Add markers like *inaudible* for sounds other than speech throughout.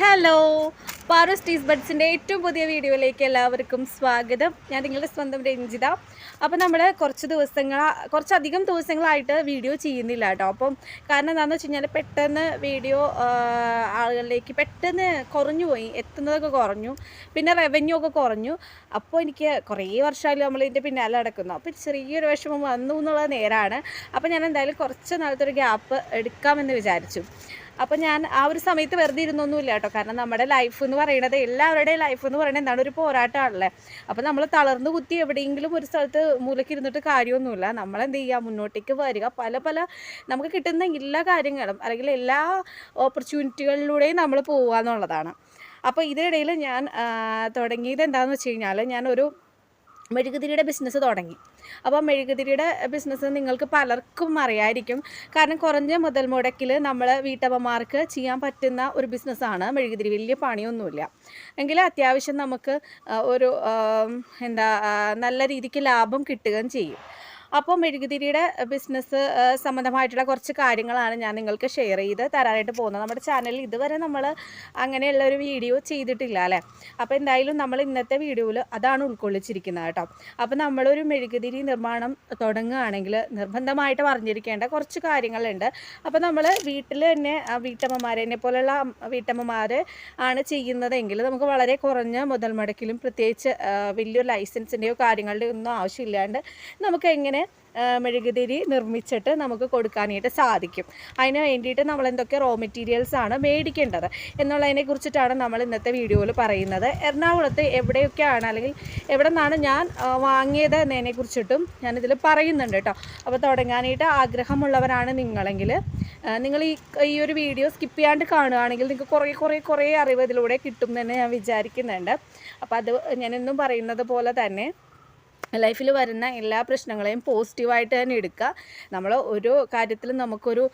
Hello പാറോസ് സ്റ്റീസ് ബഡ്സിന്റെ ഏറ്റവും പുതിയ വീഡിയോയിലേക്ക് എല്ലാവർക്കും സ്വാഗതം. ഞാൻ നിങ്ങളുടെ സ്വന്തം രഞ്ജിത. അപ്പോൾ നമ്മൾ കുറച്ച് ദിവസങ്ങൾ കുറച്ചധികം ദിവസങ്ങളായിട്ട് വീഡിയോ ചെയ്യുന്നില്ല കേട്ടോ. അപ്പം കാരണം എന്താണെന്ന് വെച്ച് കഴിഞ്ഞാൽ പെട്ടെന്ന് വീഡിയോ ആളുകളിലേക്ക് പെട്ടെന്ന് കുറഞ്ഞു പോയി. എത്തുന്നതൊക്കെ കുറഞ്ഞു. പിന്നെ റവന്യൂ ഒക്കെ കുറഞ്ഞു. അപ്പോൾ എനിക്ക് കുറേ വർഷമായാലും നമ്മൾ ഇതിന്റെ പിന്നാലെ നടക്കുന്നു. അപ്പോൾ ചെറിയൊരു വിഷമം വന്നു എന്നുള്ള നേരാണ്. അപ്പോൾ ഞാൻ എന്തായാലും കുറച്ച് നാളത്തെ ഒരു ഗ്യാപ്പ് എടുക്കാമെന്ന് വിചാരിച്ചു. അപ്പോൾ ഞാൻ ആ ഒരു സമയത്ത് വെറുതെ ഇരുന്നൊന്നുമില്ല കേട്ടോ. കാരണം നമ്മുടെ ലൈഫ് എന്ന് പറയുന്നത് എല്ലാവരുടെയും ലൈഫ് എന്ന് പറയുന്നത് എന്താണ് ഒരു പോരാട്ടമാണല്ലേ. അപ്പോൾ നമ്മൾ തളർന്നു കുത്തി എവിടെയെങ്കിലും ഒരു സ്ഥലത്ത് മൂലയ്ക്ക് ഇരുന്നിട്ട് കാര്യമൊന്നുമില്ല. നമ്മളെന്ത് ചെയ്യുക മുന്നോട്ടേക്ക് വരിക. പല പല നമുക്ക് കിട്ടുന്ന എല്ലാ കാര്യങ്ങളും അല്ലെങ്കിൽ എല്ലാ ഓപ്പർച്യൂണിറ്റികളിലൂടെയും നമ്മൾ പോവുക എന്നുള്ളതാണ്. അപ്പോൾ ഇതിനിടയിൽ ഞാൻ തുടങ്ങിയത് എന്താണെന്ന് വെച്ച് കഴിഞ്ഞാൽ ഞാനൊരു മെഴുകുതിരിയുടെ ബിസിനസ് തുടങ്ങി. അപ്പോൾ മെഴുകുതിരിയുടെ ബിസിനസ് നിങ്ങൾക്ക് പലർക്കും അറിയായിരിക്കും. കാരണം കുറഞ്ഞ മുതൽ മുടക്കിൽ നമ്മൾ വീട്ടമ്മമാർക്ക് ചെയ്യാൻ പറ്റുന്ന ഒരു ബിസിനസ്സാണ് മെഴുകുതിരി. വലിയ പണിയൊന്നുമില്ല. എങ്കിൽ അത്യാവശ്യം നമുക്ക് ഒരു എന്താ നല്ല രീതിക്ക് ലാഭം കിട്ടുകയും ചെയ്യും. അപ്പോൾ മെഴുകുതിരിയുടെ ബിസിനസ് സംബന്ധമായിട്ടുള്ള കുറച്ച് കാര്യങ്ങളാണ് ഞാൻ നിങ്ങൾക്ക് ഷെയർ ചെയ്ത് തരാനായിട്ട് പോകുന്നത്. നമ്മുടെ ചാനലിൽ ഇതുവരെ നമ്മൾ അങ്ങനെയുള്ള ഒരു വീഡിയോ ചെയ്തിട്ടില്ല അല്ലേ? അപ്പോൾ എന്തായാലും നമ്മൾ ഇന്നത്തെ വീഡിയോയിൽ അതാണ് ഉൾക്കൊള്ളിച്ചിരിക്കുന്നത് കേട്ടോ. അപ്പോൾ നമ്മളൊരു മെഴുകുതിരി നിർമ്മാണം തുടങ്ങുകയാണെങ്കിൽ നിർബന്ധമായിട്ട് പറഞ്ഞിരിക്കേണ്ട കുറച്ച് കാര്യങ്ങളുണ്ട്. അപ്പോൾ നമ്മൾ വീട്ടിൽ തന്നെ വീട്ടമ്മമാരെ എന്നെ പോലെയുള്ള വീട്ടമ്മമാർ ആണ് ചെയ്യുന്നതെങ്കിൽ നമുക്ക് വളരെ കുറഞ്ഞ മുതൽ മുടക്കിലും പ്രത്യേകിച്ച് വലിയ ലൈസൻസിന്റെയോ കാര്യങ്ങളുടെയോ ഒന്നും ആവശ്യമില്ലാണ്ട് നമുക്ക് എങ്ങനെ മെഴുകുതിരി നിർമ്മിച്ചിട്ട് നമുക്ക് കൊടുക്കാനായിട്ട് സാധിക്കും. അതിന് വേണ്ടിയിട്ട് നമ്മൾ എന്തൊക്കെ റോ മെറ്റീരിയൽസ് ആണ് മേടിക്കേണ്ടത് എന്നുള്ളതിനെ കുറിച്ചിട്ടാണ് നമ്മൾ ഇന്നത്തെ വീഡിയോയിൽ പറയുന്നത്. എറണാകുളത്ത് എവിടെയൊക്കെയാണ് അല്ലെങ്കിൽ എവിടെ നിന്നാണ് ഞാൻ വാങ്ങിയത് എന്നതിനെ കുറിച്ചിട്ടും ഞാനിതിൽ പറയുന്നുണ്ട് കേട്ടോ. അപ്പോൾ തുടങ്ങാനായിട്ട് ആഗ്രഹമുള്ളവരാണ് നിങ്ങളെങ്കിൽ നിങ്ങൾ ഈ ഈ ഒരു വീഡിയോ സ്കിപ്പ് ചെയ്യാണ്ട് കാണുകയാണെങ്കിൽ നിങ്ങൾക്ക് കുറേ കുറേ കുറേ അറിവ് ഇതിലൂടെ കിട്ടും എന്ന് ഞാൻ വിചാരിക്കുന്നുണ്ട്. അപ്പോൾ അത് ഞാനെന്നും പറയുന്നത് പോലെ തന്നെ ലൈഫിൽ വരുന്ന എല്ലാ പ്രശ്നങ്ങളെയും പോസിറ്റീവായിട്ട് തന്നെ എടുക്കുക. നമ്മൾ ഒരു കാര്യത്തിൽ നമുക്കൊരു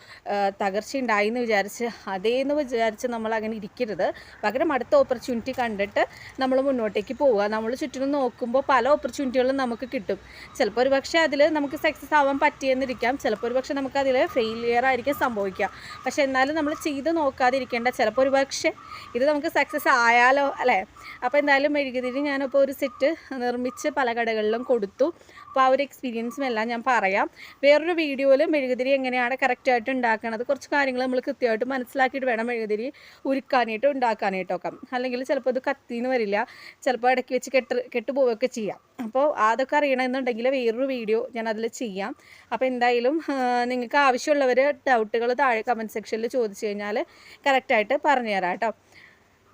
തകർച്ച ഉണ്ടായി എന്ന് വിചാരിച്ച് അതേന്ന് വിചാരിച്ച് നമ്മൾ അങ്ങനെ ഇരിക്കരുത്. പകരം അടുത്ത ഓപ്പർച്യൂണിറ്റി കണ്ടിട്ട് നമ്മൾ മുന്നോട്ടേക്ക് പോവുക. നമ്മൾ ചുറ്റിനും നോക്കുമ്പോൾ പല ഓപ്പർച്യൂണിറ്റികളും നമുക്ക് കിട്ടും. ചിലപ്പോൾ ഒരു പക്ഷേ അതിൽ നമുക്ക് സക്സസ് ആവാൻ പറ്റിയെന്നിരിക്കാം. ചിലപ്പോൾ ഒരു പക്ഷേ നമുക്കതിൽ ഫെയിലിയർ ആയിരിക്കും സംഭവിക്കുക പക്ഷേ എന്നാലും നമ്മൾ ചെയ്ത് നോക്കാതിരിക്കേണ്ട ചിലപ്പോൾ ഒരു പക്ഷേ ഇത് നമുക്ക് സക്സസ് ആയാലോ അല്ലേ? അപ്പോൾ എന്തായാലും മെഴുകുതിരി ഞാനിപ്പോൾ ഒരു സെറ്റ് നിർമ്മിച്ച് പല കടകളിലും കൊടുത്തു. അപ്പോൾ ആ ഒരു എക്സ്പീരിയൻസും എല്ലാം ഞാൻ പറയാം. വേറൊരു വീഡിയോയിൽ മെഴുകുതിരി എങ്ങനെയാണ് കറക്റ്റായിട്ട് ഉണ്ടാക്കണത് കുറച്ച് കാര്യങ്ങൾ നമ്മൾ കൃത്യമായിട്ട് മനസ്സിലാക്കിയിട്ട് വേണം മെഴുകുതിരി ഉരുക്കാനായിട്ട് ഉണ്ടാക്കാനായിട്ടൊക്കെ അല്ലെങ്കിൽ ചിലപ്പോൾ ഇത് കത്തിന്ന് വരില്ല ചിലപ്പോൾ ഇടയ്ക്ക് വെച്ച് കെട്ട് കെട്ടുപോവുകയൊക്കെ ചെയ്യാം. അപ്പോൾ അതൊക്കെ അറിയണമെന്നുണ്ടെങ്കിൽ വേറൊരു വീഡിയോ ഞാൻ അതിൽ ചെയ്യാം. അപ്പോൾ എന്തായാലും നിങ്ങൾക്ക് ആവശ്യമുള്ളവർ ഡൗട്ടുകൾ താഴെ കമന്റ് സെക്ഷനിൽ ചോദിച്ചു കഴിഞ്ഞാൽ കറക്റ്റായിട്ട് പറഞ്ഞു തരാം കേട്ടോ.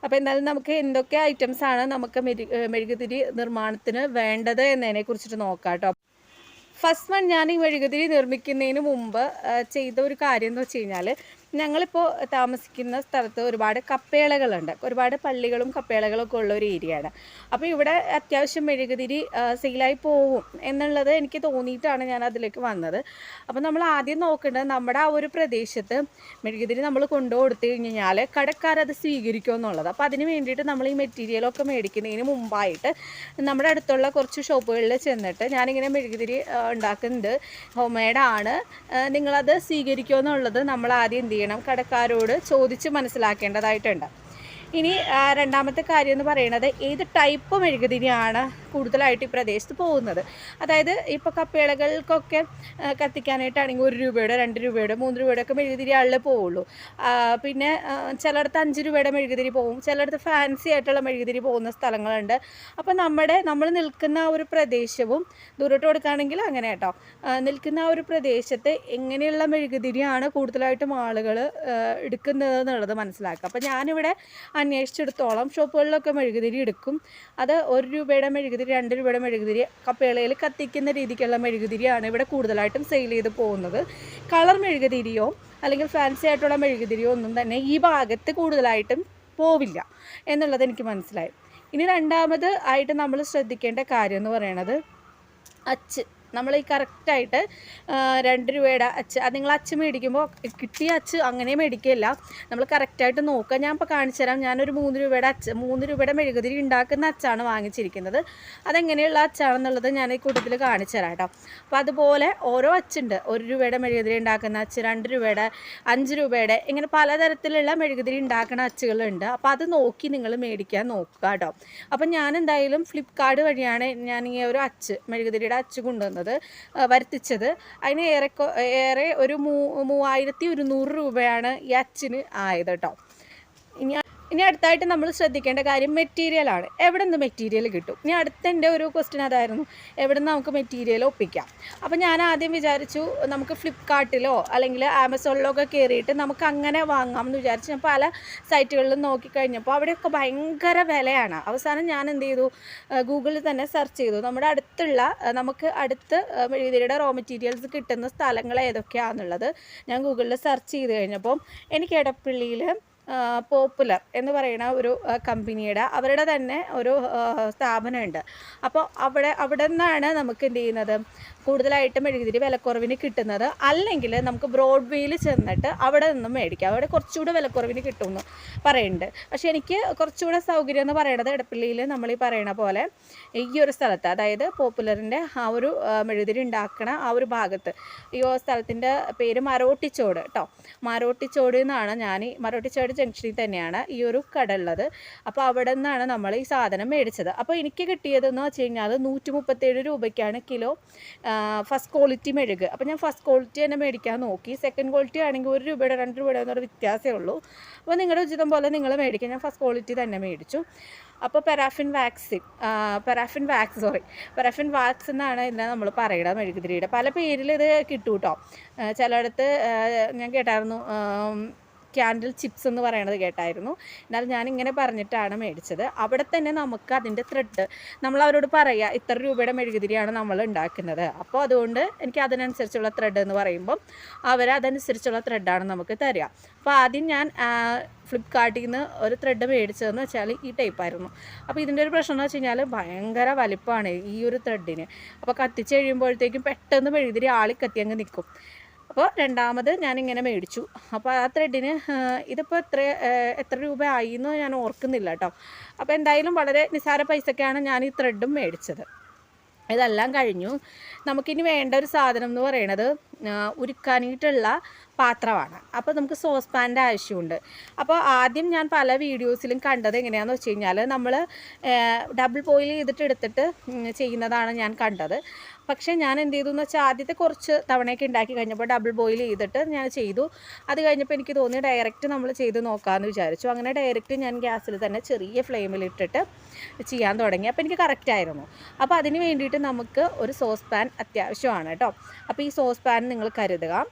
അപ്പോൾ എന്തായാലും നമുക്ക് എന്തൊക്കെ ഐറ്റംസ് ആണ് നമുക്ക് മെരു മെഴുകുതിരി നിർമ്മാണത്തിന് വേണ്ടത് എന്നതിനെ കുറിച്ചിട്ട് നോക്കാം കേട്ടോ. ഫസ്റ്റ് വൺ ഞാൻ ഈ മെഴുകുതിരി നിർമ്മിക്കുന്നതിന് മുമ്പ് ചെയ്ത ഒരു കാര്യം എന്ന് വെച്ച് കഴിഞ്ഞാൽ ഞങ്ങളിപ്പോൾ താമസിക്കുന്ന സ്ഥലത്ത് ഒരുപാട് കപ്പേളകളുണ്ട്. ഒരുപാട് പള്ളികളും കപ്പേളകളും ഒക്കെ ഉള്ള ഒരു ഏരിയയാണ് അപ്പോൾ ഇവിടെ അത്യാവശ്യം മെഴുകുതിരി സെയിലായി പോകും എന്നുള്ളത് എനിക്ക് തോന്നിയിട്ടാണ് ഞാൻ അതിലേക്ക് വന്നത്. അപ്പോൾ നമ്മൾ ആദ്യം നോക്കേണ്ടത് നമ്മുടെ ആ ഒരു പ്രദേശത്ത് മെഴുകുതിരി നമ്മൾ കൊണ്ടു കൊടുത്തു കഴിഞ്ഞാൽ കടക്കാരത് സ്വീകരിക്കുമോ എന്നുള്ളത്. അപ്പോൾ അതിന് വേണ്ടിയിട്ട് നമ്മൾ ഈ മെറ്റീരിയലൊക്കെ മേടിക്കുന്നതിന് മുമ്പായിട്ട് നമ്മുടെ അടുത്തുള്ള കുറച്ച് ഷോപ്പുകളിൽ ചെന്നിട്ട് ഞാനിങ്ങനെ മെഴുകുതിരി ഉണ്ടാക്കുന്നുണ്ട്. ഹോം മെയ്ഡാണ് നിങ്ങളത് സ്വീകരിക്കുമോ എന്നുള്ളത് നമ്മൾ ആദ്യം എന്ത് ചെയ്യണം കടക്കാരോട് ചോദിച്ച് മനസ്സിലാക്കേണ്ടതായിട്ടുണ്ട്. ഇനി രണ്ടാമത്തെ കാര്യം എന്ന് പറയുന്നത് ഏത് ടൈപ്പ് മെഴുകുതിരിയാണ് കൂടുതലായിട്ട് ഈ പ്രദേശത്ത് പോകുന്നത്. അതായത് ഇപ്പോൾ കപ്പേളകൾക്കൊക്കെ കത്തിക്കാനായിട്ടാണെങ്കിൽ ഒരു രൂപയുടെ രണ്ട് രൂപയുടെ മൂന്ന് രൂപയുടെ ഒക്കെ മെഴുകുതിരി ആളിൽ പോവുള്ളൂ. പിന്നെ ചിലയിടത്ത് അഞ്ച് രൂപയുടെ മെഴുകുതിരി പോകും ചിലയിടത്ത് ഫാൻസി ആയിട്ടുള്ള മെഴുകുതിരി പോകുന്ന സ്ഥലങ്ങളുണ്ട്. അപ്പോൾ നമ്മുടെ നമ്മൾ നിൽക്കുന്ന ആ ഒരു പ്രദേശവും ദൂരോട്ട് കൊടുക്കുകയാണെങ്കിൽ അങ്ങനെ കേട്ടോ. നിൽക്കുന്ന ആ ഒരു പ്രദേശത്ത് എങ്ങനെയുള്ള മെഴുകുതിരിയാണ് കൂടുതലായിട്ടും ആളുകൾ എടുക്കുന്നത് എന്നുള്ളത് മനസ്സിലാക്കുക. അപ്പോൾ ഞാനിവിടെ അന്വേഷിച്ചെടുത്തോളം. ഷോപ്പുകളിലൊക്കെ മെഴുകുതിരി എടുക്കും. അത് ഒരു രൂപയുടെ മെഴുകുതിരി രണ്ട് രൂപയുടെ മെഴുകുതിരി കപ്പേളയിൽ കത്തിക്കുന്ന രീതിക്കുള്ള മെഴുകുതിരിയാണ് ഇവിടെ കൂടുതലായിട്ടും സെയിൽ ചെയ്ത് പോകുന്നത്. കളർ മെഴുകുതിരിയോ അല്ലെങ്കിൽ ഫാൻസി ആയിട്ടുള്ള മെഴുകുതിരിയോ ഒന്നും തന്നെ ഈ ഭാഗത്ത് കൂടുതലായിട്ടും പോവില്ല എന്നുള്ളത് എനിക്ക് മനസ്സിലായി. ഇനി രണ്ടാമത് ആയിട്ട് നമ്മൾ ശ്രദ്ധിക്കേണ്ട കാര്യം എന്ന് പറയണത് അച്ച്. നമ്മൾ ഈ കറക്റ്റായിട്ട് രണ്ട് രൂപയുടെ അച്ച് അത് നിങ്ങൾ അച്ച് മേടിക്കുമ്പോൾ കിട്ടിയ അച്ച് അങ്ങനെ മേടിക്കുകയില്ല നമ്മൾ കറക്റ്റായിട്ട് നോക്കുക. ഞാൻ ഇപ്പോൾ കാണിച്ചു തരാം. ഞാനൊരു മൂന്ന് രൂപയുടെ അച്ച് മൂന്ന് രൂപയുടെ മെഴുകുതിരി ഉണ്ടാക്കുന്ന അച്ചാണ് വാങ്ങിച്ചിരിക്കുന്നത്. അതെങ്ങനെയുള്ള അച്ചാണെന്നുള്ളത് ഞാൻ ഈ കൂട്ടത്തിൽ കാണിച്ചു തരാം കേട്ടോ. അപ്പോൾ അതുപോലെ ഓരോ അച്ചുണ്ട്. ഒരു രൂപയുടെ മെഴുകുതിരി ഉണ്ടാക്കുന്ന അച്ച് രണ്ട് രൂപയുടെ അഞ്ച് രൂപയുടെ ഇങ്ങനെ പലതരത്തിലുള്ള മെഴുകുതിരി ഉണ്ടാക്കുന്ന അച്ചുകളുണ്ട്. അപ്പോൾ അത് നോക്കി നിങ്ങൾ മേടിക്കാൻ നോക്കുക കേട്ടോ. അപ്പം ഞാൻ എന്തായാലും ഫ്ലിപ്കാർട്ട് വഴിയാണ് ഞാൻ ഈ ഒരു അച്ച് മെഴുകുതിരിയുടെ അച്ച് കൊണ്ടുവന്നത്. ആ, വരുത്തിച്ചത്. അതിന് ഏറെ ഏറെ ഒരു മൂ മൂവായിരത്തി ഒരുന്നൂറ് രൂപയാണ് ഈ അച്ചിന് ആയത് കേട്ടോ. ഇനി ഇനി അടുത്തായിട്ട് നമ്മൾ ശ്രദ്ധിക്കേണ്ട കാര്യം മെറ്റീരിയലാണ് എവിടെ നിന്ന് മെറ്റീരിയൽ കിട്ടും? ഇനി അടുത്ത എന്റെ ഒരു ക്വസ്റ്റ്യൻ അതായിരുന്നു. എവിടെ നിന്ന് നമുക്ക് മെറ്റീരിയൽ ഒപ്പിക്കാം? അപ്പോൾ ഞാൻ ആദ്യം വിചാരിച്ചു നമുക്ക് ഫ്ലിപ്കാർട്ടിലോ അല്ലെങ്കിൽ ആമസോണിലോ ഒക്കെ കയറിയിട്ട് നമുക്ക് അങ്ങനെ വാങ്ങാം എന്ന് വിചാരിച്ചു. ഞാൻ പല സൈറ്റുകളിലും നോക്കിക്കഴിഞ്ഞപ്പോൾ അവിടെയൊക്കെ ഭയങ്കര വിലയാണ്. അവസാനം ഞാൻ എന്ത് ചെയ്തു? ഗൂഗിളിൽ തന്നെ സെർച്ച് ചെയ്തു. നമ്മുടെ അടുത്തുള്ള നമുക്ക് അടുത്ത് മെഴുകുതിരിയുടെ റോ മെറ്റീരിയൽസ് കിട്ടുന്ന സ്ഥലങ്ങൾ ഏതൊക്കെയാണെന്നുള്ളത് ഞാൻ ഗൂഗിളിൽ സെർച്ച് ചെയ്ത് കഴിഞ്ഞപ്പോൾ എനിക്ക് എടപ്പള്ളിയിൽ പോപ്പുലർ എന്ന് പറയുന്ന ഒരു കമ്പനിയുടെ അവരുടെ തന്നെ ഒരു സ്ഥാപനമുണ്ട്. അപ്പോൾ അവിടെ അവിടെ നിന്നാണ് നമുക്ക് എന്ത് ചെയ്യുന്നത്? കൂടുതലായിട്ട് മെഴുകുതിരി വിലക്കുറവിന് കിട്ടുന്നത്. അല്ലെങ്കിൽ നമുക്ക് ബ്രോഡ് വേയിൽ ചെന്നിട്ട് അവിടെ നിന്നും മേടിക്കാം. അവിടെ കുറച്ചുകൂടെ വിലക്കുറവിന് കിട്ടുമെന്ന് പറയുന്നുണ്ട്. പക്ഷേ എനിക്ക് കുറച്ചുകൂടെ സൗകര്യം എന്ന് പറയുന്നത് ഇടപ്പള്ളിയിൽ നമ്മൾ ഈ പറയണ പോലെ ഈ ഒരു സ്ഥലത്ത് അതായത് പോപ്പുലറിന്റെ ആ ഒരു മെഴുതിരി ഉണ്ടാക്കണ ആ ഒരു ഭാഗത്ത് ഈ സ്ഥലത്തിന്റെ പേര് മരോട്ടിച്ചോട് കേട്ടോ മരോട്ടിച്ചോട് എന്നാണ് ഞാൻ ഈ മരോട്ടിച്ചോട് ജംഗ്ഷനിൽ തന്നെയാണ് ഈ ഒരു കട ഉള്ളത്. അപ്പോൾ അവിടെ നിന്നാണ് നമ്മൾ ഈ സാധനം മേടിച്ചത്. അപ്പോൾ എനിക്ക് കിട്ടിയതെന്ന് വെച്ച് കഴിഞ്ഞാൽ നൂറ്റി മുപ്പത്തേഴ് രൂപയ്ക്കാണ് കിലോ ഫസ്റ്റ് ക്വാളിറ്റി മെഴുക്. അപ്പോൾ ഞാൻ ഫസ്റ്റ് ക്വാളിറ്റി തന്നെ മേടിക്കാൻ നോക്കി. സെക്കൻഡ് ക്വാളിറ്റി ആണെങ്കിൽ ഒരു രൂപയുടെ രണ്ട് രൂപയുടെ എന്നൊരു വ്യത്യാസമേ ഉള്ളൂ. അപ്പോൾ നിങ്ങളുടെ ഉചിതം പോലെ നിങ്ങൾ മേടിക്കുക. ഞാൻ ഫസ്റ്റ് ക്വാളിറ്റി തന്നെ മേടിച്ചു. അപ്പോൾ paraffin vaccine paraffin wax sorry paraffin wax എന്നാണ് ഇതിനെ നമ്മൾ പറയുന്നത് മെഴുകുതിരിയുടെ. പല പേരിൽ ഇത് കിട്ടും കേട്ടോ ചിലയിടത്ത് ഞാൻ കേട്ടായിരുന്നു ക്യാൻഡിൽ ചിപ്സ് എന്ന് പറയണത് കേട്ടായിരുന്നു. എന്നാൽ ഞാനിങ്ങനെ പറഞ്ഞിട്ടാണ് മേടിച്ചത്. അവിടെ തന്നെ നമുക്ക് അതിന്റെ ത്രെഡ് നമ്മൾ അവരോട് പറയുക ഇത്ര രൂപയുടെ മെഴുകുതിരിയാണ് നമ്മൾ ഉണ്ടാക്കുന്നത്. അപ്പോൾ അതുകൊണ്ട് എനിക്ക് അതിനനുസരിച്ചുള്ള ത്രെഡ് എന്ന് പറയുമ്പം അവർ അതനുസരിച്ചുള്ള ത്രെഡാണ് നമുക്ക് തരിക. അപ്പോൾ ആദ്യം ഞാൻ ഫ്ലിപ്കാർട്ടിൽ നിന്ന് ഒരു ത്രെഡ് മേടിച്ചതെന്ന് വെച്ചാൽ ഈ ടൈപ്പായിരുന്നു അപ്പോൾ ഇതിന്റെ ഒരു പ്രശ്നം എന്ന് വെച്ച് കഴിഞ്ഞാൽ ഭയങ്കര വലിപ്പമാണ് ഈ ഒരു ത്രെഡിന് അപ്പോൾ കത്തിച്ച് കഴിയുമ്പോഴത്തേക്കും പെട്ടെന്ന് മെഴുകുതിരി ആളിക്കത്തി കത്തി അങ്ങ് നിൽക്കും. അപ്പോൾ രണ്ടാമത് ഞാനിങ്ങനെ മേടിച്ചു. അപ്പോൾ ആ ത്രെഡിന് ഇതിപ്പോൾ എത്ര എത്ര രൂപ ആയി എന്ന് ഞാൻ ഓർക്കുന്നില്ല കേട്ടോ അപ്പോൾ എന്തായാലും വളരെ നിസാര പൈസക്കാണ് ഞാൻ ഈ ത്രെഡും മേടിച്ചത്. ഇതെല്ലാം കഴിഞ്ഞു. നമുക്കിനി വേണ്ട ഒരു സാധനം എന്ന് പറയണത് ഉരുക്കാനായിട്ടുള്ള പാത്രമാണ്. അപ്പോൾ നമുക്ക് സോസ് പാന്റെ ആവശ്യമുണ്ട്. അപ്പോൾ ആദ്യം ഞാൻ പല വീഡിയോസിലും കണ്ടത് എങ്ങനെയാണെന്ന് വെച്ച് കഴിഞ്ഞാൽ നമ്മൾ ഡബിൾ ബോയിൽ ചെയ്തിട്ട് എടുത്തിട്ട് ചെയ്യുന്നതാണ് ഞാൻ കണ്ടത്. പക്ഷേ ഞാൻ എന്ത് ചെയ്തു എന്ന് വെച്ചാൽ ആദ്യത്തെ കുറച്ച് തവണയൊക്കെ ഉണ്ടാക്കി കഴിഞ്ഞപ്പോൾ ഡബിൾ ബോയിൽ ചെയ്തിട്ട് ഞാൻ ചെയ്തു. അത് കഴിഞ്ഞപ്പോൾ എനിക്ക് തോന്നി ഡയറക്റ്റ് നമ്മൾ ചെയ്ത് നോക്കാമെന്ന് വിചാരിച്ചു. അങ്ങനെ ഡയറക്റ്റ് ഞാൻ ഗ്യാസിൽ തന്നെ ചെറിയ ഫ്ലെയിമിൽ ഇട്ടിട്ട് ചെയ്യാൻ തുടങ്ങി. അപ്പോൾ എനിക്ക് കറക്റ്റായിരുന്നു അപ്പോൾ അതിന് വേണ്ടിയിട്ട് നമുക്ക് ഒരു സോസ് പാൻ അത്യാവശ്യമാണ് കേട്ടോ. അപ്പോൾ ഈ സോസ് പാൻ നിങ്ങൾ കരുതുക.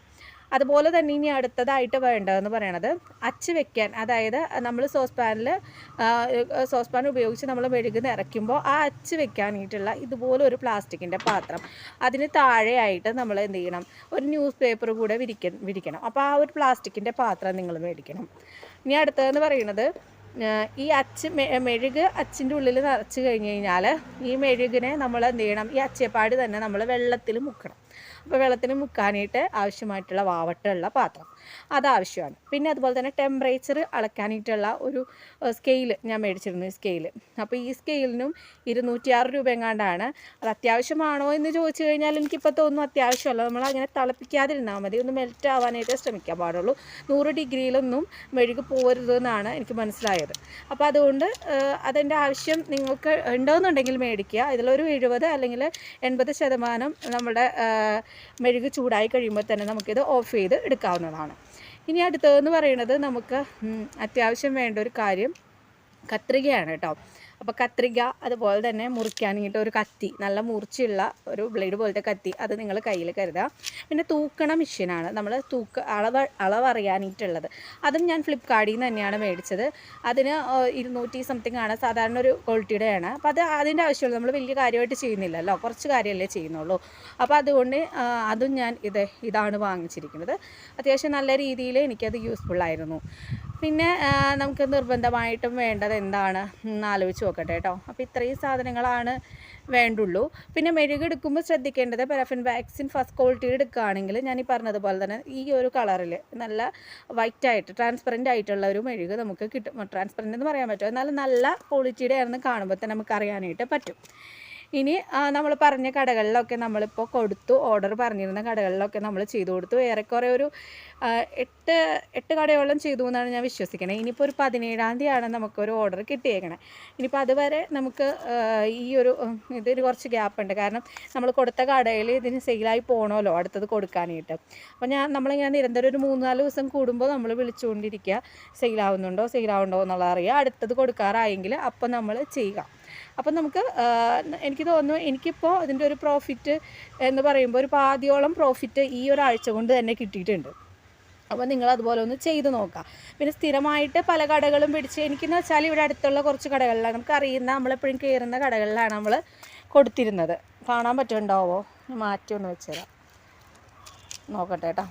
അതുപോലെ തന്നെ ഇനി അടുത്തതായിട്ട് വേണ്ടതെന്ന് പറയണത് അച്ച് വെക്കാൻ. അതായത് നമ്മൾ സോസ് പാനിൽ സോസ് പാൻ ഉപയോഗിച്ച് നമ്മൾ മെഴുക് നിറയ്ക്കുമ്പോൾ ആ അച്ച് വെക്കാനായിട്ടുള്ള ഇതുപോലെ ഒരു പ്ലാസ്റ്റിക്കിന്റെ പാത്രം. അതിന് താഴെയായിട്ട് നമ്മൾ എന്ത് ചെയ്യണം? ഒരു ന്യൂസ് പേപ്പർ കൂടെ വിരിക്ക വിരിക്കണം. അപ്പോൾ ആ ഒരു പ്ലാസ്റ്റിക്കിന്റെ പാത്രം നിങ്ങൾ മേടിക്കണം. ഇനി അടുത്തതെന്ന് പറയുന്നത് ഈ അച്ച് മെഴുക് അച്ചിന്റെ ഉള്ളിൽ നിറച്ച് കഴിഞ്ഞ് കഴിഞ്ഞാൽ ഈ മെഴുകിനെ നമ്മൾ എന്ത് ചെയ്യണം? ഈ അച്ചേപ്പാട് തന്നെ നമ്മൾ വെള്ളത്തിൽ മുക്കണം. അപ്പോൾ വെള്ളത്തിന് മുക്കാനായിട്ട് ആവശ്യമായിട്ടുള്ള വാവട്ടുള്ള പാത്രം. അത് ആവശ്യമാണ് പിന്നെ അതുപോലെ തന്നെ ടെമ്പറേച്ചർ അളക്കാനായിട്ടുള്ള ഒരു സ്കെയിൽ ഞാൻ മേടിച്ചിരുന്നു ഈ സ്കെയിൽ അപ്പോൾ ഈ സ്കെയിലിനും ഇരുന്നൂറ്റിയാറ് രൂപ എങ്ങാണ്ടാണ് അത് അത്യാവശ്യമാണോ എന്ന് ചോദിച്ചു കഴിഞ്ഞാൽ എനിക്കിപ്പോൾ തോന്നുന്നു അത്യാവശ്യമല്ല. നമ്മൾ അങ്ങനെ തിളപ്പിക്കാതിരുന്നാൽ മതി. ഒന്ന് മെൽറ്റ് ആവാനായിട്ട് ശ്രമിക്കാൻ പാടുള്ളൂ. നൂറ് ഡിഗ്രിയിലൊന്നും മെഴുക് പോരുത് എന്നാണ് എനിക്ക് മനസ്സിലായത്. അപ്പോൾ അതുകൊണ്ട് അതിന്റെ ആവശ്യം നിങ്ങൾക്ക് ഉണ്ടോയെന്നുണ്ടെങ്കിൽ മേടിക്കുക. ഇതിലൊരു എഴുപത് അല്ലെങ്കിൽ എൺപത് ശതമാനം നമ്മുടെ മെഴുക് ചൂടായി കഴിയുമ്പോൾ തന്നെ നമുക്കിത് ഓഫ് ചെയ്ത് എടുക്കാവുന്നതാണ്. ഇനി അടുത്തതെന്ന് പറയുന്നത് നമുക്ക് അത്യാവശ്യം വേണ്ട ഒരു കാര്യം കത്രികയാണ് കേട്ടോ. അപ്പോൾ കത്രിക അതുപോലെ തന്നെ മുറിക്കാനായിട്ട് ഒരു കത്തി നല്ല മൂർച്ചയുള്ള ഒരു ബ്ലേഡ് പോലത്തെ കത്തി അത് നിങ്ങൾ കയ്യിൽ കരുതുക പിന്നെ തൂക്കണ മെഷീനാണ് നമ്മൾ തൂക്ക അളവ് അളവറിയാനായിട്ടുള്ളത് അതും ഞാൻ ഫ്ലിപ്കാർട്ടിൽ നിന്ന് തന്നെയാണ് മേടിച്ചത്. അതിന് ഇരുന്നൂറ്റി സംതിങ് ആണ്. സാധാരണ ഒരു ക്വാളിറ്റിയുടെയാണ് അപ്പോൾ അത് അതിന്റെ ആവശ്യമുള്ളൂ. നമ്മൾ വലിയ കാര്യമായിട്ട് ചെയ്യുന്നില്ലല്ലോ. കുറച്ച് കാര്യമല്ലേ ചെയ്യുന്നുള്ളൂ. അപ്പോൾ അതുകൊണ്ട് അതും ഞാൻ ഇത് ഇതാണ് വാങ്ങിച്ചിരിക്കുന്നത്. അത്യാവശ്യം നല്ല രീതിയിൽ എനിക്കത് യൂസ്ഫുൾ ആയിരുന്നു. പിന്നെ നമുക്ക് നിർബന്ധമായിട്ടും വേണ്ടത് എന്താണ്? ആലോചിച്ച് നോക്കട്ടെ കേട്ടോ അപ്പോൾ ഇത്രയും സാധനങ്ങളാണ് വേണ്ടുള്ളൂ. പിന്നെ മെഴുകെടുക്കുമ്പോൾ ശ്രദ്ധിക്കേണ്ടത് പെരഫിൻ വാക്സിൻ ഫസ്റ്റ് ക്വാളിറ്റി എടുക്കുകയാണെങ്കിൽ ഞാൻ ഈ പറഞ്ഞതുപോലെ തന്നെ ഈ ഒരു കളറിൽ നല്ല വൈറ്റ് ആയിട്ട് ട്രാൻസ്പെറന്റ് ആയിട്ടുള്ള ഒരു മെഴുക് നമുക്ക് കിട്ടും. ട്രാൻസ്പെറന്റ് എന്ന് പറയാൻ പറ്റും. എന്നാൽ നല്ല ക്വാളിറ്റിയുടെ ആണെന്ന് കാണുമ്പോൾ തന്നെ നമുക്ക് അറിയാനായിട്ട് പറ്റും. ഇനി നമ്മൾ പറഞ്ഞ കടകളിലൊക്കെ നമ്മളിപ്പോൾ കൊടുത്തു ഓർഡർ പറഞ്ഞിരുന്ന കടകളിലൊക്കെ നമ്മൾ ചെയ്തു കൊടുത്തു. ഏറെക്കുറെ ഒരു എട്ട് എട്ട് കടയോളം ചെയ്തു എന്നാണ് ഞാൻ വിശ്വസിക്കുന്നത് ഇനിയിപ്പോൾ ഒരു പതിനേഴാം തീയതിയാണ് നമുക്കൊരു ഓർഡർ കിട്ടിയേക്കണേ. ഇനിയിപ്പോൾ അതുവരെ നമുക്ക് ഈ ഒരു ഇതൊരു കുറച്ച് ഗ്യാപ്പ് ഉണ്ട്. കാരണം നമ്മൾ കൊടുത്ത കടയിൽ ഇതിന് സെയിലായി പോകണമല്ലോ അടുത്തത് കൊടുക്കാനായിട്ട്. അപ്പോൾ ഞാൻ നമ്മളിങ്ങനെ നിരന്തരം ഒരു മൂന്ന് നാല് ദിവസം കൂടുമ്പോൾ നമ്മൾ വിളിച്ചുകൊണ്ടിരിക്കുക സെയിലാവുന്നുണ്ടോ സെയിലാവുന്നുണ്ടോ എന്നുള്ള അറിയുക അടുത്തത് കൊടുക്കാറായെങ്കിൽ അപ്പോൾ നമ്മൾ ചെയ്യുക. അപ്പം നമുക്ക് എനിക്ക് തോന്നുന്നു എനിക്കിപ്പോൾ ഇതിന്റെ ഒരു പ്രോഫിറ്റ് എന്ന് പറയുമ്പോൾ ഒരു പാതിയോളം പ്രോഫിറ്റ് ഈ ഒരാഴ്ച കൊണ്ട് തന്നെ കിട്ടിയിട്ടുണ്ട്. അപ്പോൾ നിങ്ങൾ അതുപോലെ ഒന്ന് ചെയ്ത് നോക്കാം. പിന്നെ സ്ഥിരമായിട്ട് പല കടകളും പിടിച്ച് എനിക്കെന്ന് വെച്ചാൽ ഇവിടെ അടുത്തുള്ള കുറച്ച് കടകളിലാണ്. നമുക്ക് അറിയുന്ന നമ്മളെപ്പോഴും കയറുന്ന കടകളിലാണ് നമ്മൾ കൊടുത്തിരുന്നത്. കാണാൻ പറ്റുന്നുണ്ടാവോ? മാറ്റി ഒന്ന് വെച്ചുതരാം നോക്കട്ടെ കേട്ടോ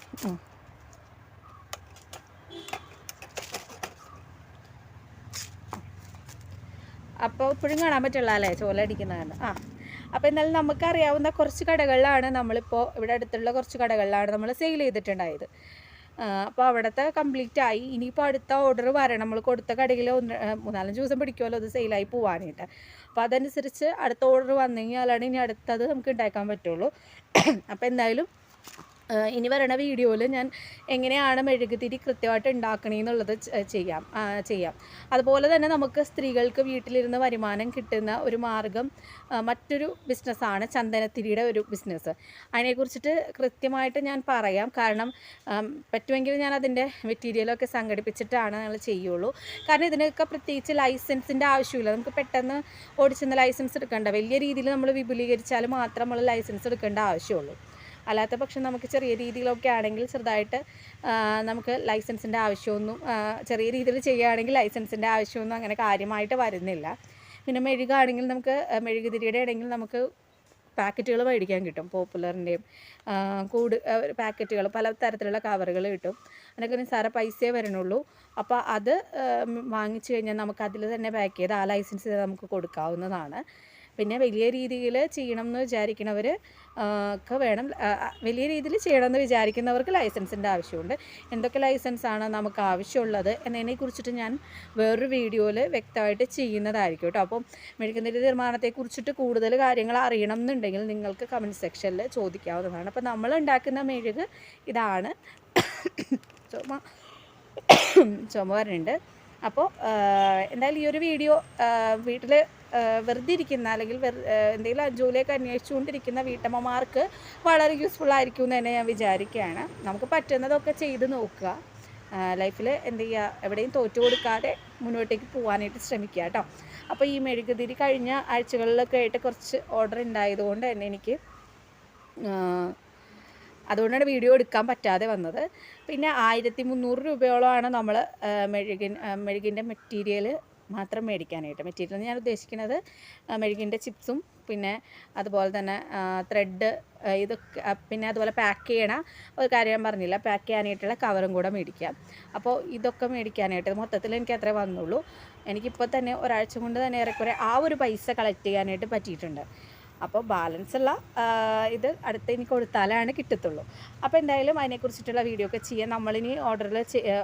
അപ്പോൾ ഇപ്പോഴും കാണാൻ പറ്റുള്ള അല്ലേ? ചോലടിക്കുന്നതാണ് ആ. അപ്പോൾ എന്നാലും നമുക്കറിയാവുന്ന കുറച്ച് കടകളിലാണ് നമ്മളിപ്പോൾ ഇവിടെ അടുത്തുള്ള കുറച്ച് കടകളിലാണ് നമ്മൾ സെയിൽ ചെയ്തിട്ടുണ്ടായത്. അപ്പോൾ അവിടുത്തെ കംപ്ലീറ്റ് ആയി. ഇനിയിപ്പോൾ അടുത്ത ഓർഡർ വരണം. നമ്മൾ കൊടുത്ത കടയിൽ ഒന്ന് മൂന്നാലഞ്ച് ദിവസം പിടിക്കുമല്ലോ അത് സെയിലായി പോവാനായിട്ട്. അപ്പോൾ അതനുസരിച്ച് അടുത്ത ഓർഡർ വന്നു കഴിഞ്ഞാലാണ് ഇനി അടുത്തത് നമുക്ക് ഉണ്ടാക്കാൻ പറ്റുള്ളൂ. അപ്പോൾ എന്തായാലും ഇനി വരണ വീഡിയോയിൽ ഞാൻ എങ്ങനെയാണ് മെഴുകുതിരി കൃത്യമായിട്ട് ഉണ്ടാക്കണേന്നുള്ളത് ചെയ്യാം. ചെയ്യാം. അതുപോലെ തന്നെ നമുക്ക് സ്ത്രീകൾക്ക് വീട്ടിലിരുന്ന് വരുമാനം കിട്ടുന്ന ഒരു മാർഗം മറ്റൊരു ബിസിനസ്സാണ് ചന്ദനത്തിരിയുടെ ഒരു ബിസിനസ് അതിനെക്കുറിച്ചിട്ട് കൃത്യമായിട്ട് ഞാൻ പറയാം. കാരണം പറ്റുമെങ്കിൽ ഞാൻ അതിന്റെ മെറ്റീരിയലൊക്കെ സംഘടിപ്പിച്ചിട്ടാണ് ഞങ്ങൾ ചെയ്യുള്ളൂ. കാരണം ഇതിനൊക്കെ പ്രത്യേകിച്ച് ലൈസൻസിന്റെ ആവശ്യമില്ല. നമുക്ക് പെട്ടെന്ന് ഓടിച്ചെന്ന് ലൈസൻസ് എടുക്കേണ്ട. വലിയ രീതിയിൽ നമ്മൾ വിപുലീകരിച്ചാൽ മാത്രം നമ്മൾ ലൈസൻസ് എടുക്കേണ്ട ആവശ്യമുള്ളൂ. അല്ലാത്ത പക്ഷം നമുക്ക് ചെറിയ രീതിയിലൊക്കെ ആണെങ്കിൽ ചെറുതായിട്ട് നമുക്ക് ലൈസൻസിന്റെ ആവശ്യമൊന്നും ചെറിയ രീതിയിൽ ചെയ്യുകയാണെങ്കിൽ ലൈസൻസിന്റെ ആവശ്യമൊന്നും അങ്ങനെ കാര്യമായിട്ട് വരുന്നില്ല. പിന്നെ മെഴുകാണെങ്കിൽ നമുക്ക് മെഴുകുതിരിയുടെ ആണെങ്കിൽ നമുക്ക് പാക്കറ്റുകൾ മേടിക്കാൻ കിട്ടും പോപ്പുലറിന്റെയും കൂട് പാക്കറ്റുകൾ പല തരത്തിലുള്ള കവറുകൾ കിട്ടും. അതിനൊക്കെ നിസ്സാര പൈസയേ വരണുള്ളൂ. അപ്പോൾ അത് വാങ്ങിച്ചു കഴിഞ്ഞാൽ നമുക്ക് അതിൽ തന്നെ പാക്ക് ചെയ്ത് ആ ലൈസൻസ് നമുക്ക് കൊടുക്കാവുന്നതാണ്. പിന്നെ വലിയ രീതിയിൽ ചെയ്യണം എന്ന് വിചാരിക്കണവർ ഒക്കെ വേണം. വലിയ രീതിയിൽ ചെയ്യണം എന്ന് വിചാരിക്കുന്നവർക്ക് ലൈസൻസിന്റെ ആവശ്യമുണ്ട്. എന്തൊക്കെ ലൈസൻസാണ് നമുക്ക് ആവശ്യമുള്ളത് എന്നതിനെ കുറിച്ചിട്ട് ഞാൻ വേറൊരു വീഡിയോയിൽ വ്യക്തമായിട്ട് ചെയ്യുന്നതായിരിക്കും കേട്ടോ. അപ്പം മെഴുകുന്നതിരി നിർമ്മാണത്തെക്കുറിച്ചിട്ട് കൂടുതൽ കാര്യങ്ങൾ അറിയണം എന്നുണ്ടെങ്കിൽ നിങ്ങൾക്ക് കമന്റ് സെക്ഷനിൽ ചോദിക്കാവുന്നതാണ്. അപ്പോൾ നമ്മൾ ഉണ്ടാക്കുന്ന മെഴുക് ഇതാണ്. *coughs* ചുമ ചുമ വരുന്നുണ്ട് അപ്പോൾ എന്തായാലും ഈ ഒരു വീഡിയോ വീട്ടിൽ വെറുതെ ഇരിക്കുന്ന അല്ലെങ്കിൽ എന്തെങ്കിലും ജോലിയൊക്കെ അന്വേഷിച്ചുകൊണ്ടിരിക്കുന്ന വീട്ടമ്മമാർക്ക് വളരെ യൂസ്ഫുൾ ആയിരിക്കും എന്ന് തന്നെ ഞാൻ വിചാരിക്കുകയാണ്. നമുക്ക് പറ്റുന്നതൊക്കെ ചെയ്ത് നോക്കുക. ലൈഫിൽ എന്ത് ചെയ്യുക എവിടെയും തോറ്റു കൊടുക്കാതെ മുന്നോട്ടേക്ക് പോകാനായിട്ട് ശ്രമിക്കുക കേട്ടോ. അപ്പോൾ ഈ മെഴുകുതിരി കഴിഞ്ഞ ആഴ്ചകളിലൊക്കെ ആയിട്ട് കുറച്ച് ഓർഡർ ഉണ്ടായതുകൊണ്ട് തന്നെ എനിക്ക് അതുകൊണ്ടാണ് വീഡിയോ എടുക്കാൻ പറ്റാതെ വന്നത്. പിന്നെ ആയിരത്തി മുന്നൂറ് രൂപയോളമാണ് നമ്മൾ മെഴുകിൻ മെഴുകിന്റെ മെറ്റീരിയൽ മാത്രം മേടിക്കാനായിട്ട്. മെറ്റീരിയൽ ഞാൻ ഉദ്ദേശിക്കുന്നത് മെഴുകിന്റെ ചിപ്സും പിന്നെ അതുപോലെ തന്നെ ത്രെഡ് ഇതൊക്കെ പിന്നെ അതുപോലെ പാക്ക് ചെയ്യണ ഒരു കാര്യം ഞാൻ പറഞ്ഞില്ല. പാക്ക് ചെയ്യാനായിട്ടുള്ള കവറും കൂടെ മേടിക്കാം അപ്പോൾ ഇതൊക്കെ മേടിക്കാനായിട്ട് മൊത്തത്തിൽ എനിക്ക് അത്രേ വന്നുള്ളൂ. എനിക്കിപ്പോൾ തന്നെ ഒരാഴ്ച കൊണ്ട് തന്നെ ഏറെക്കുറെ ആ ഒരു പൈസ കളക്ട് ചെയ്യാനായിട്ട് പറ്റിയിട്ടുണ്ട്. അപ്പോൾ ബാലൻസ് ഉള്ള ഇത് അടുത്ത് ഇനി കൊടുത്താലാണ് കിട്ടത്തുള്ളൂ. അപ്പോൾ എന്തായാലും അതിനെക്കുറിച്ചിട്ടുള്ള വീഡിയോ ഒക്കെ ചെയ്യാൻ നമ്മളിനി ഓർഡറിൽ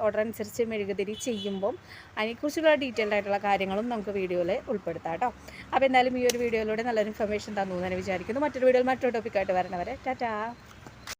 ഓർഡർ അനുസരിച്ച് മെഴുകുതിരി ചെയ്യുമ്പം അതിനെക്കുറിച്ചുള്ള ഡീറ്റെയിൽഡ് ആയിട്ടുള്ള കാര്യങ്ങളും നമുക്ക് വീഡിയോയിൽ ഉൾപ്പെടുത്താം കേട്ടോ. അപ്പോൾ എന്തായാലും ഈ ഒരു വീഡിയോയിലൂടെ നല്ലൊരു ഇൻഫർമേഷൻ തന്നു എന്ന് വിചാരിക്കുന്നു. മറ്റൊരു വീഡിയോയിൽ മറ്റൊരു ടോപ്പിക്കായിട്ട് വരണവരെ. ടാറ്റാ.